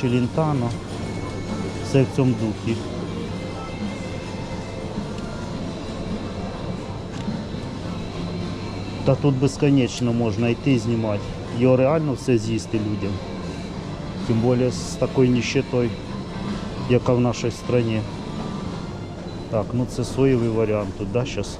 Челентано. Все в цьому духі. Та тут безконечно можна йти знімати. Його реально все з'їсти людям. Тим більше з такою нищетою, яка в нашій країні. Так, ну це соєвий варіант тут, да, зараз?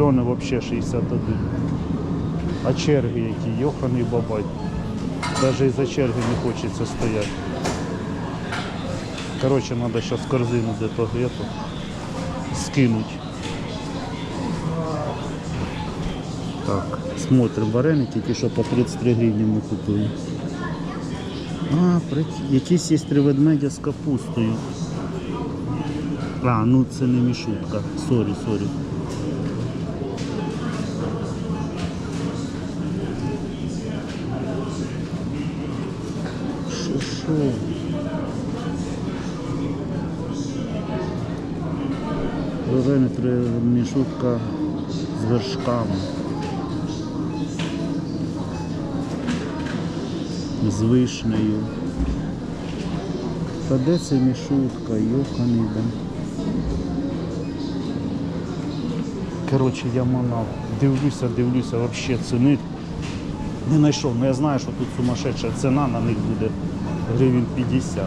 Льони взагалі 61. А черги які, йоханий бабай. Навіть із-за черги не хочеться стояти. Коротше, треба зараз корзину де-то где-то скинуть. Так, смотрим вареники, тільки що по 33 гривні ми купили. А, якісь є три ведмедя з капустою. А, ну це не мішутка. Сорі, сорі. Три мішутка з вершками. З вишнею. Та де це мішутка? Йоханий да. Коротше, я манав. Дивлюся, дивлюся, взагалі ціни не знайшов. Ну я знаю, що тут сумасшедша ціна на них буде гривень 50.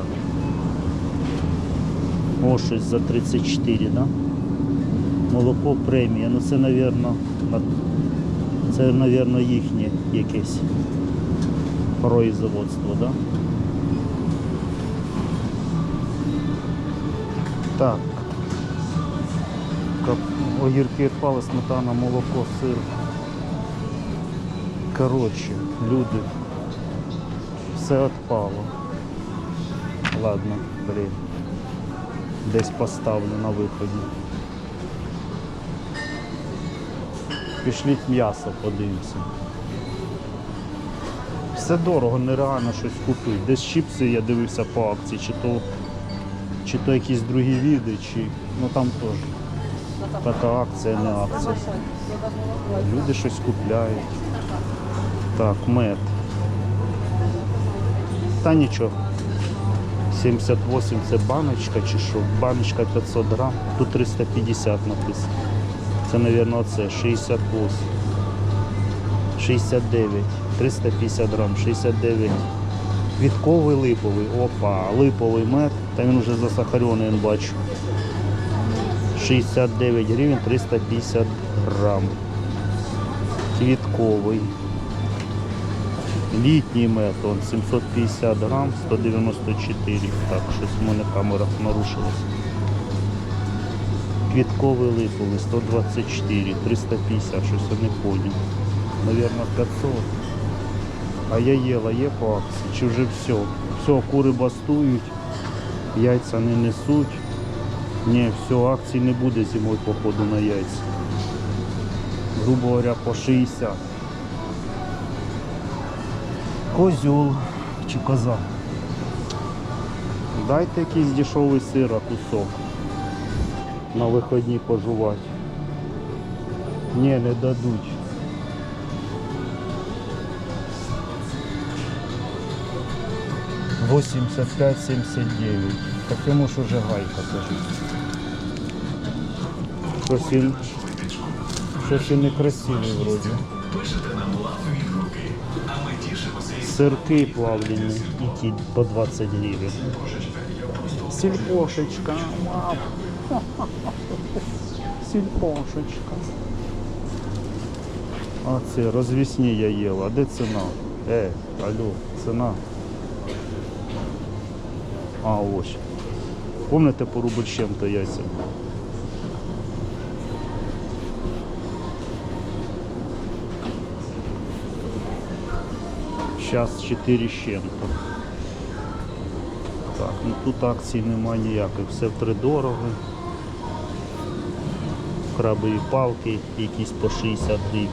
О, щось за 34, да? Молоко премія. Ну це, напевно, це, напевно, їхнє якесь производство, да? Так. Огірки відпали, сметана, молоко, сир. Коротше, люди. Все відпало. Ладно, блін. Десь поставлю на виході. Пішліть м'ясо, подивимося. Все дорого, нереально щось купити. Десь чіпси я дивився по акції, чи то, чи то якісь другі віди, чи. Ну там теж. Така акція, не акція. Люди щось купляють. Так, мед. Та нічого. 78 це баночка чи що? Баночка 500 грам. Тут 350 написано. Це, мабуть, оце 68. 69. 350 грам, 69. Квітковий липовий. Опа, липовий мед. Та він вже засахарений, бачу. 69 гривень 350 грам. Квітковий. Літній мед, он 750 грам, 194. Так, щось в мене камера нарушилась. Квітковий липовий 124, 350, щось я не понял. Наверное, 500. А я їла, є по акції, чи вже все? Все, кури бастують, яйця не несуть. Ні, все, акцій не буде зимою походу на яйця. Грубо говоря, по 60. Козюл чи коза. Дайте якийсь дешевий сира кусок на виходні пожувати. Ні, не дадуть. Восемьдесят пять, семьдесят девять. Так йому ж уже гайка кажуть. Щось він, щось він некрасивий вроді. Сирки плавлені, які по 20 гривень. Сільпошечка. Сільпошечка. А це розвісні я їла. А де ціна? Е, алло, ціна. А, ось. Помните по рубль чим-то яйця? Зараз 4 з чим-то. Так, ну тут акцій немає ніяких, все втридорого. Крабові палки якісь по 60 гривень.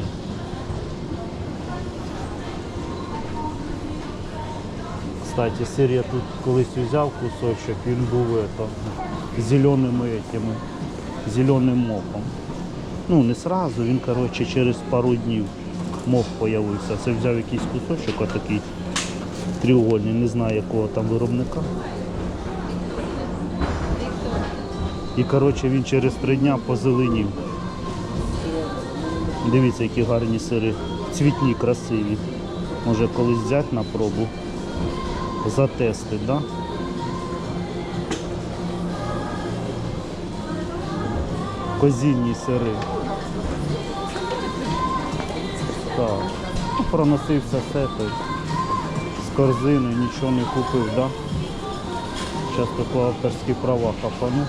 Кстати, сир я тут колись взяв кусочок, він був это, зеленими этими, зеленим мохом. Ну, не сразу, він, коротше, через пару днів мох появився. Це взяв якийсь кусочок, отакий треугольний, не знаю якого там виробника. І коротше він через три дня позеленів. Дивіться, які гарні сири. Цвітні, красиві. Може колись взяти на пробу, затестити, да? Козінні сири. Так. Ну, проносився все той. З корзини, нічого не купив, да? Зараз тако авторські права хапану.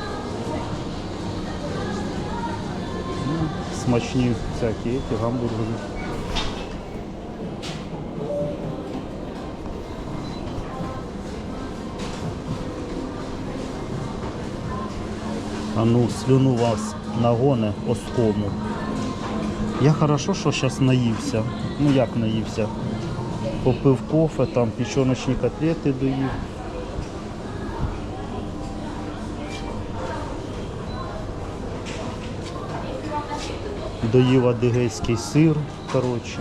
Ну, Смачні всякі ці гамбургери. А ну, слюну вас нагоне оскому. Я хорошо, що зараз наївся. Ну як наївся? Попив кофе, там печеночні котлети доїв. Доїв адигейський сир, коротше.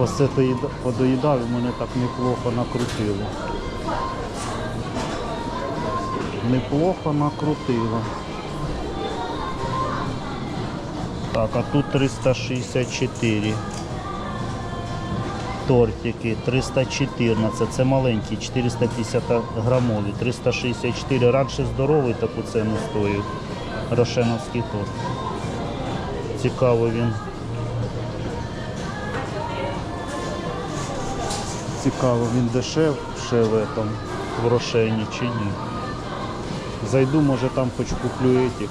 Все подоїдав і мене так неплохо накрутило. Неплохо накрутило. Так, а тут 364. Тортики 314. Це маленькі, 450 грамові. 364. Раніше здоровий таку ціну стоїв. Рошеновський торт. Цікаво він. Цікаво, він дешевше в этом, в Рошені чи ні. Зайду, може там хоч куплю этих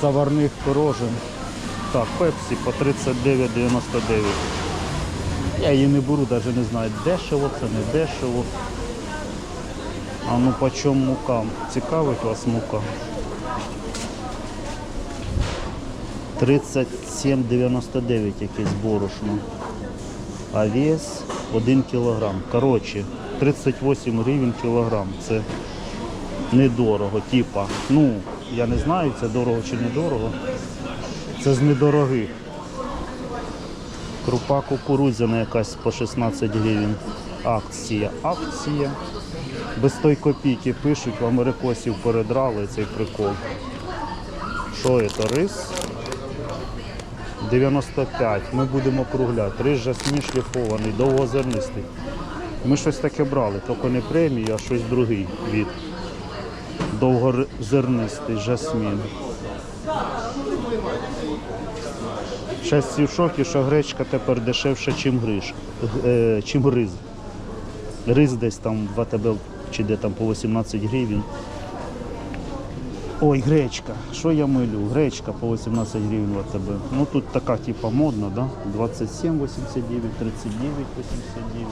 заварних пирожен. Так, пепсі по 39,99. Я її не беру, навіть не знаю, дешево це, не дешево. А ну по чому мука? Цікавить вас мука? 37,99 якесь борошно. А вес 1 кілограм. Коротше, 38 гривень кілограм. Це недорого. Типа, ну, я не знаю, це дорого чи недорого. Це з недорогих. Крупа кукурудзяна якась по 16 гривень. Акція. Акція. Без той копійки пишуть, в америкосів передрали цей прикол. Що це? Рис? 95. Ми будемо округляти. Рис жасмін шліфований, довгозернистий. Ми щось таке брали, тільки не премію, а щось другий від. Довгозернистий жасмін. Щас всі в шокі, що гречка тепер дешевша, чим гриш, е, чим рис. Рис десь там в АТБ чи де там по 18 гривень. Ой, гречка. Що я милю? Гречка по 18 гривень в АТБ. Ну тут така типа модна, да? 27,89, 39,89.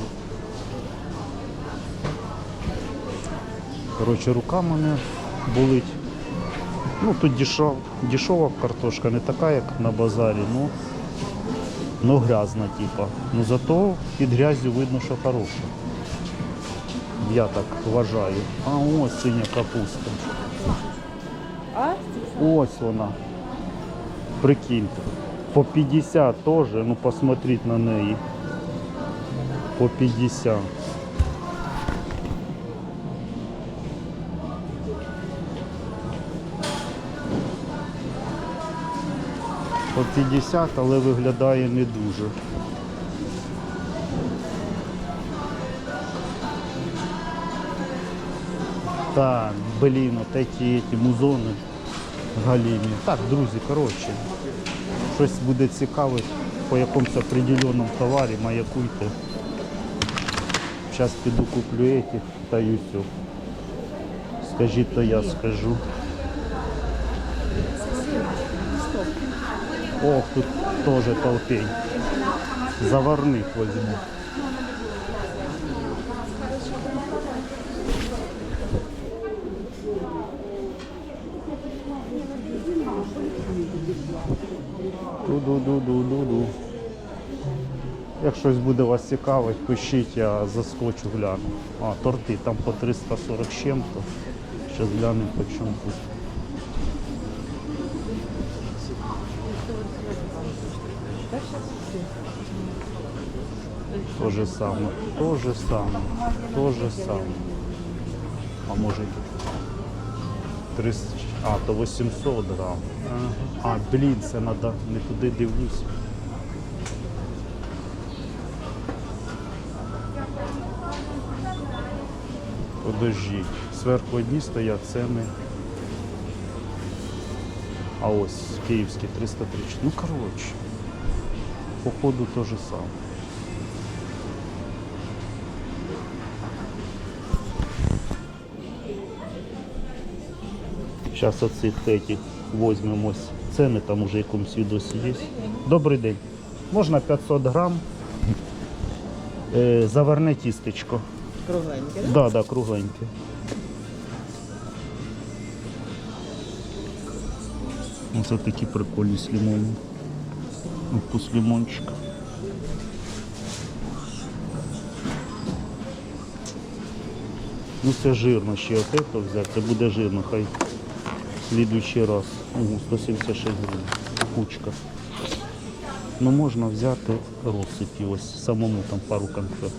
Коротше, рука мене болить. Ну тут дешев, дешева картошка, не така, як на базарі, ну, ну грязна, типа. Ну зато під грязю видно, що хороша. Я так вважаю. А ось синя капуста. Ось вона. Прикиньте. По 50 теж, ну посмотріть на неї. По 50. По 50, але виглядає не дуже. Так, блін, от ці, ці музони галімі. Так, друзі, коротше, щось буде цікаве по якомусь определеному товарі, маякуйте. Зараз піду куплю этих та й усю. Скажіть, то я скажу. Ох, тут теж толпень. Заварных возьму. Ду-ду-ду-ду-ду-ду. Як щось буде вас цікавить, пишіть, я заскочу гляну. А, торти там по 340 з чим-то. Зараз гляну по чому То же самое, то же самое, то же самое. А може 300, а, то 800 грам. А, блін, це треба, не туди дивлюсь. Подождіть. Зверху одні стоять ціни. А ось київські 330. Ну коротше. Походу то же саме. Зараз оцих этих возьмемо. ось Ціни там уже якомусь відосі є. Добрий день. Можна 500 грам. Е, заварне тістечко. Кругленьке, да? Да, да, кругленьке. Ось такі прикольні з лимоном. Ну, Вкус лимончика. Ну це жирно ще от это взяти, це буде жирно, хай в слідуючий раз. Угу, 176 гривень. Кучка. Ну можна взяти розсипі, ось самому там пару конфет.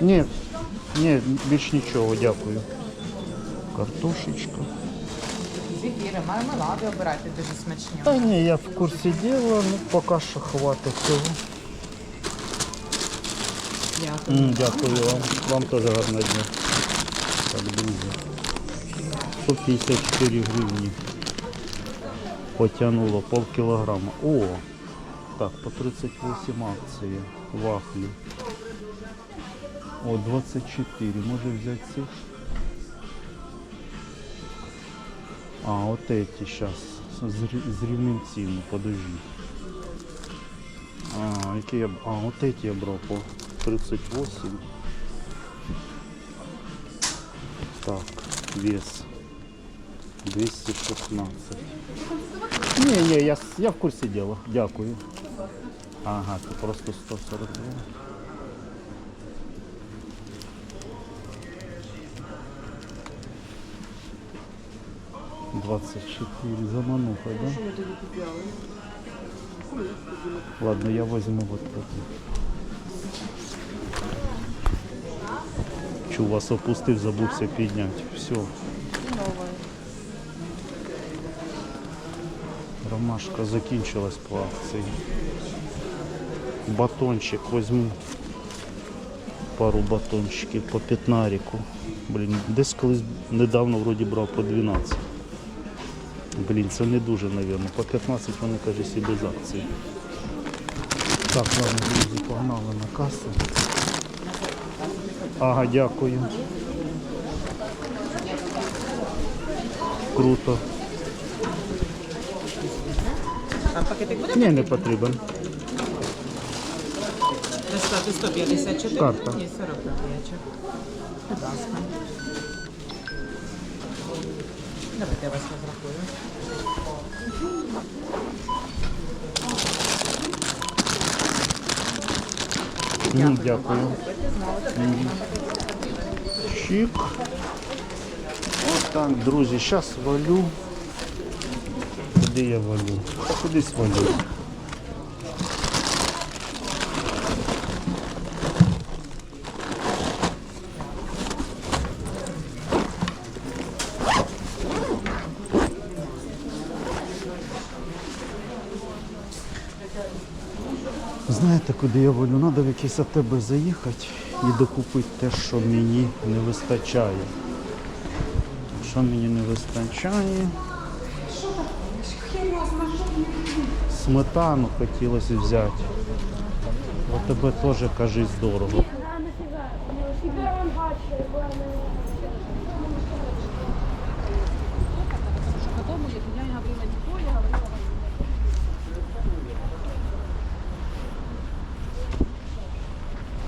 Ні, ні, більш нічого, дякую. Картошечка. Зефіри, мармелади обирайте дуже смачні. Та ні, я в курсі діла, ну поки що хватить цього. Дякую. М, дякую вам. Вам теж гарного дня. Так, друзі. 154 гривні. Потягнуло пол кілограма. О! Так, по 38 акції. Вафлі. О, 24. Може взяти ці? А, вот эти сейчас. З, рі- рівним подожди. А, які я... А, вот эти я брав по 38. Так, вес 216. Не, не, я, я в курсі діла. Дякую. Ага, це просто 142. Двадцать четыре замануха, да? Ладно, я возьму вот это. Чу вас опустив, забувся підняти. Все. Ромашка закінчилась по акції. Батончик возьму. Пару батончиків по п'ятнарику. Блін, десь колись недавно вроді брав по 12. Блін, це не дуже, мабуть. По 15 вони каже всі без акції. Так, ладно, друзі, погнали на касу. Ага, дякую. Круто. А пакетик буде? Ні, не потрібен. Достати 154? Карта. Ні, 40 копійочок. Будь ласка. Давайте я вас розрахую. Ні, дякую. Чик. Ось Отак, друзі, зараз валю. Куди я валю? Та кудись валю. Знаєте, куди я волю? Треба в якийсь АТБ заїхати і докупити те, що мені не вистачає. Що мені не вистачає? Сметану хотілося взяти. В АТБ теж, кажись, дорого.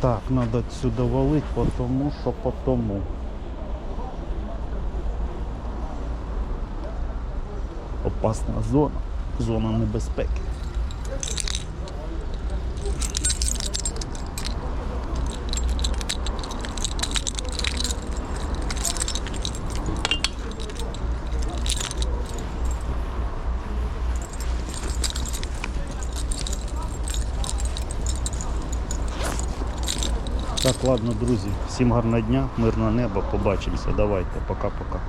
Так, треба сюди валити, тому що потому. Опасна зона, зона небезпеки. Так, ладно, друзі, всім гарного дня, мирного неба, побачимося. Давайте, пока-пока.